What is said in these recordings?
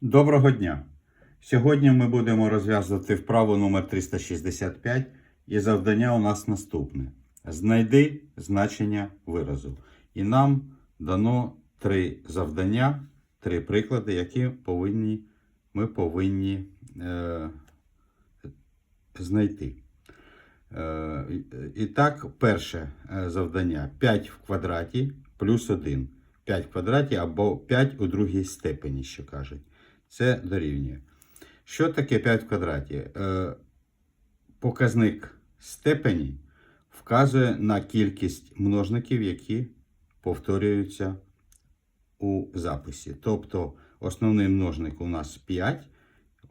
Доброго дня! Сьогодні ми будемо розв'язувати вправу номер 365 і завдання у нас наступне. Знайди значення виразу. І нам дано три завдання, три приклади, які повинні, ми повинні е, знайти. Е, і- так, перше е, завдання 5 в квадраті плюс 1. 5 в квадраті або 5 у другій степені, що кажуть. Це дорівнює. Що таке 5 в квадраті? Е, показник степені вказує на кількість множників, які повторюються у записі. Тобто основний множник у нас 5,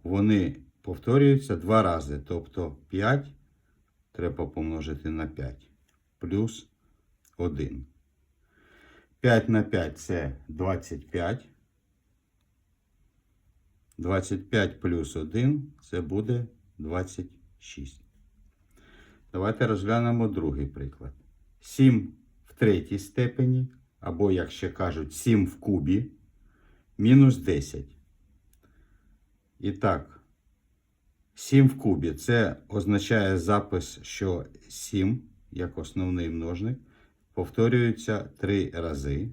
вони повторюються два рази. Тобто 5 треба помножити на 5 плюс 1. 5 на 5 це 25. 25 плюс 1 це буде 26. Давайте розглянемо другий приклад. 7 в третій степені, або, як ще кажуть, 7 в кубі, мінус 10. І так, 7 в кубі це означає запис, що 7, як основний множник, повторюється 3 рази.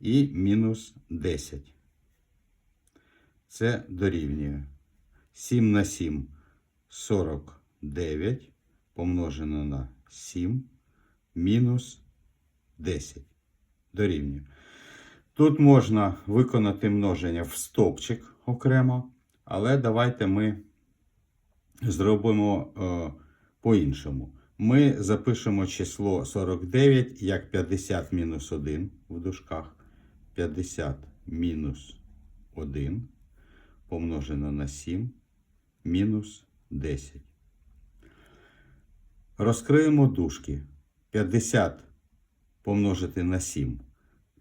І мінус 10. Це дорівнює 7 на 7 49 помножено на 7 мінус 10 дорівнює. Тут можна виконати множення в стопчик окремо, але давайте ми зробимо е, по-іншому. Ми запишемо число 49 як 50 мінус 1 в дужках. 50 мінус 1 помножено на 7 мінус 10. Розкриємо дужки. 50 помножити на 7.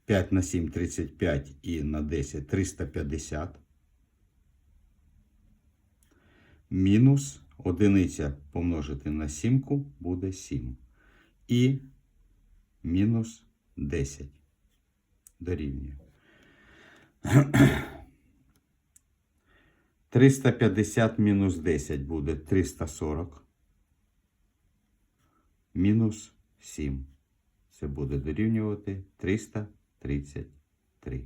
5 на 7 35 і на 10 350. Мінус одиниця помножити на 7 буде 7. І мінус 10 дорівнює. 350 мінус 10 буде 340. Мінус 7. Це буде дорівнювати 333.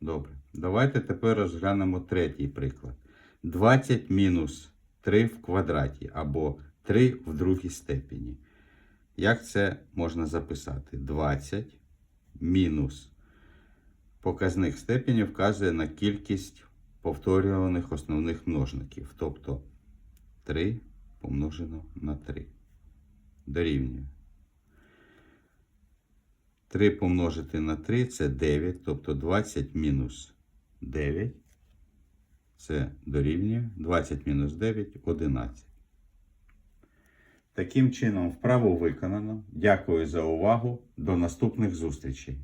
Добре. Давайте тепер розглянемо третій приклад. 20 мінус 3 в квадраті або 3 в другій степені. Як це можна записати? 20 мінус показник степені вказує на кількість повторюваних основних множників. Тобто 3 помножено на 3. Дорівнює. 3 помножити на 3 це 9, тобто 20 мінус 9. Це дорівнює 20 мінус 9 11. Таким чином, вправо виконано. Дякую за увагу. До наступних зустрічей.